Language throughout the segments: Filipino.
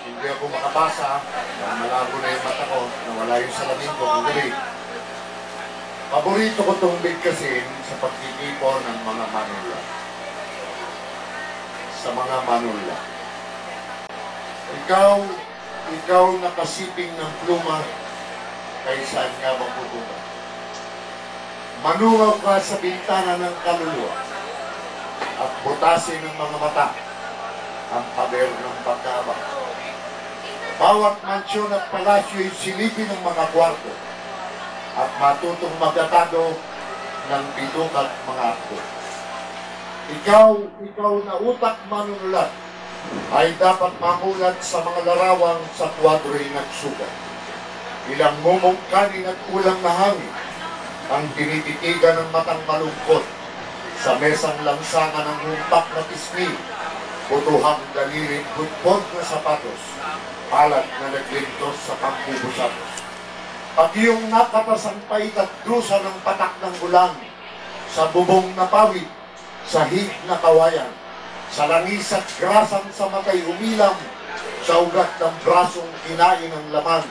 Hindi ako makabasa, dahil malabo na yung mata ko, nawala yung salamin ko, ang galing. Paborito ko itong bigkasin sa pagtitipon ng mga manula. Sa mga manula. Ikaw, ikaw nakasiping ng pluma, kay nga mapupunta? Manungaw ka sa bintana ng kaluluwa at butasin ng mga mata ang pader ng pagkaabang. Bawat mansyon at palasyo'y silipin ng mga kwarto at matutong magatago ng bidok at mga akto. Ikaw, ikaw na utak manunulat, ay dapat mamulat sa mga larawang sa kwadro'y nagsugat. Ilang mumungkanin at kulang na hangin ang tinititigan ng matang malungkot sa mesang langsangan ng humpak na pisngi, butuhang daliring butbod na sapatos, palat na naglintos sa pangbubusatos. Pag iyong nakatas ang pait at dusa ng patak ng ulan, sa bubong na pawid, sa hig na kawayan, sa langis at grasang sa matay umilam, sa ugat ng brasong kinain ng laman,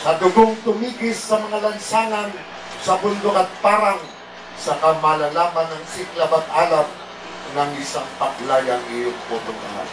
sa dugong tumigis sa mga lansangan, sa bundok at parang, sa kamalalaman ng siklab at alam ng isang paklayang iyong putungahan.